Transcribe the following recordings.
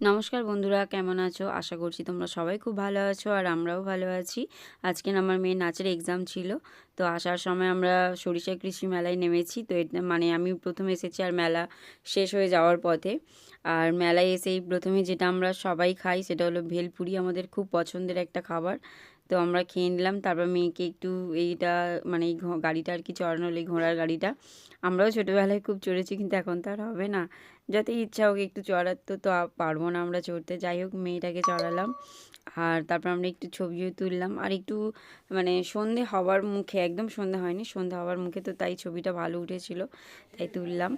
নমস্কার বন্ধুরা, কেমন আছো? আশা করছি তোমরা সবাই খুব ভালো আছো আর আমরাও ভালো আছি। আজকে আমার মেয়ে নাচের এক্সাম ছিল, তো আসার সময় আমরা সরিষা কৃষি মেলায় নেমেছি, তো মানে আমি প্রথমে এসেছি আর মেলা শেষ হয়ে যাওয়ার পথে। আর মেলায় এসেই প্রথমে যেটা আমরা সবাই খাই সেটা হলো ভেলপুরি, আমাদের খুব পছন্দের একটা খাবার। তো আমরা খেয়ে নিলাম। তারপর মেয়েকে একটু এইটা মানে এই গাড়িটা আর কি চড়ানো এই ঘোড়ার গাড়িটা। আমরাও ছোটোবেলায় খুব চড়েছি, কিন্তু এখন তো আর হবে না। যত ইচ্ছা হোক একটু চড়ার তো তো পারব না আমরা চড়তে। যাই হোক, মেয়েটাকে চড়ালাম। আর তারপর আমরা একটু ছবিও তুললাম। আর একটু মানে সন্ধে হওয়ার মুখে, একদম সন্ধে হয়নি, সন্ধে হওয়ার মুখে তো তাই ছবিটা ভালো উঠেছিল, তাই তুললাম।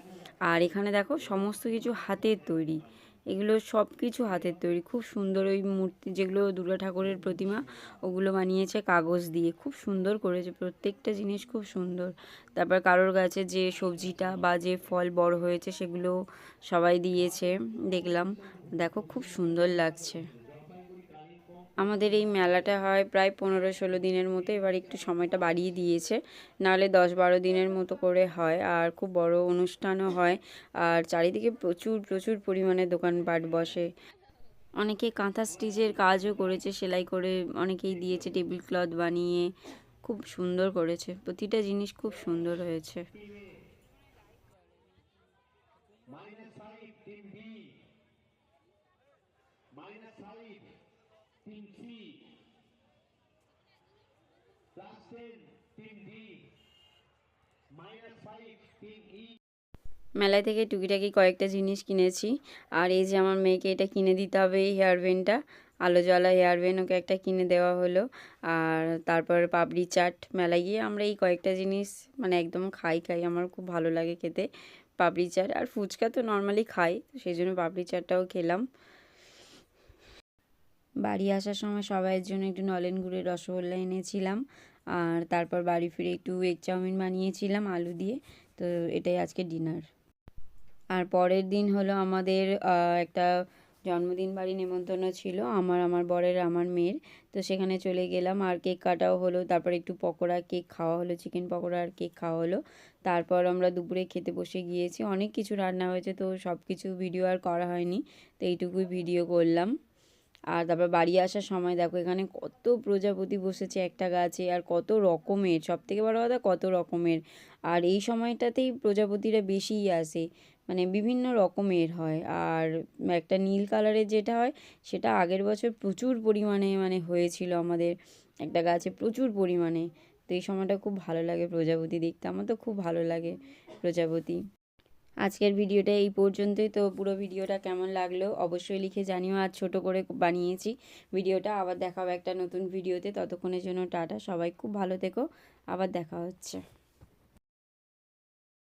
আর এখানে দেখো, সমস্ত কিছু হাতের তৈরি। এগুলো সব কিছু হাতের তৈরি। খুব সুন্দর ওই মূর্তি যেগুলো দুর্গা ঠাকুরের প্রতিমা, ওগুলো বানিয়েছে কাগজ দিয়ে। খুব সুন্দর করেছে, প্রত্যেকটা জিনিস খুব সুন্দর। তারপর কারোর গাছে যে সবজিটা বা যে ফল বড় হয়েছে সেগুলো সবাই দিয়েছে, দেখলাম। দেখো, খুব সুন্দর লাগছে। আমাদের এই মেলাটা হয় প্রায় পনেরো ষোলো দিনের মতো, এবার একটু সময়টা বাড়িয়ে দিয়েছে। নাহলে দশ বারো দিনের মতো করে হয়, আর খুব বড় অনুষ্ঠানও হয়, আর চারিদিকে প্রচুর প্রচুর পরিমাণে দোকানপাট বসে। অনেকে কাঁথা স্টিচের কাজও করেছে, সেলাই করে অনেকেই দিয়েছে টেবিল ক্লথ বানিয়ে, খুব সুন্দর করেছে। প্রতিটা জিনিস খুব সুন্দর হয়েছে। 5 team B minus 5 team C plus 10 team D minus 5 team E মেলায় থেকে টুকিটাকি কয়েকটা জিনিস কিনেছি। আর এই যে আমার মেয়েকে এটা কিনে দিতে হবে এই হেয়ার ব্যান্ডটা। আলো জ্বালা হেয়ার ব্যান্ড ওকে একটা কিনে দেওয়া হলো। আর তারপর পাপড়ি চাট। মেলায় গিয়ে আমরা এই কয়েকটা জিনিস মানে একদম খাই খাই। আমার খুব ভালো লাগে খেতে পাপড়ি চাট। আর ফুচকা তো নর্মালি খাই সেই জন্য পাপড়ি চাটটাও খেলাম। বাড়ি আসার সময় সবাইয়ের জন্য একটু নলেন গুড়ের রসগোল্লা এনেছিলাম। আর তারপর বাড়ি ফিরে একটু এগ চাউমিন বানিয়েছিলাম, আলু দিয়ে। তো এটাই আজকে ডিনার আর পরের দিন হলো আমাদের একটা জন্মদিন বাড়ি নেমন্তন্ন ছিল, আমার আমার বরের, আমার মেয়ের। তো সেখানে চলে গেলাম আর কেক কাটাও হলো, তারপর একটু পকোড়া কেক খাওয়া হলো চিকেন পকোড়া আর কেক খাওয়া হলো। তারপর আমরা দুপুরে খেতে বসে গিয়েছি, অনেক কিছু রান্না হয়েছে, তো সব কিছু ভিডিও আর করা হয়নি। তো এইটুকুই ভিডিও করলাম। আর তারপর বাড়ি আসার সময় দেখো এখানে কত প্রজাপতি বসেছে একটা গাছে আর কত রকমের সব থেকে বড় কথা কত রকমের। আর এই সময়টাতেই প্রজাপতিরা বেশিই আসে মানে বিভিন্ন রকমের হয়। আর একটা নীল কালারের যেটা হয়, সেটা আগের বছর প্রচুর পরিমাণে মানে হয়েছিল আমাদের একটা গাছে, প্রচুর পরিমাণে। তো এই সময়টা খুব ভালো লাগে প্রজাপতি দেখতে, আমার তো খুব ভালো লাগে প্রজাপতি। আজকের ভিডিওটা এই পর্যন্তই। তো পুরো ভিডিওটা কেমন লাগল অবশ্যই লিখে জানিও। আর ছোট করে বানিয়েছি ভিডিওটা। আবার দেখাবো একটা নতুন ভিডিওতে। ততক্ষণের জন্য টাটা। সবাই খুব ভালো থেকো। আবার দেখা হচ্ছে।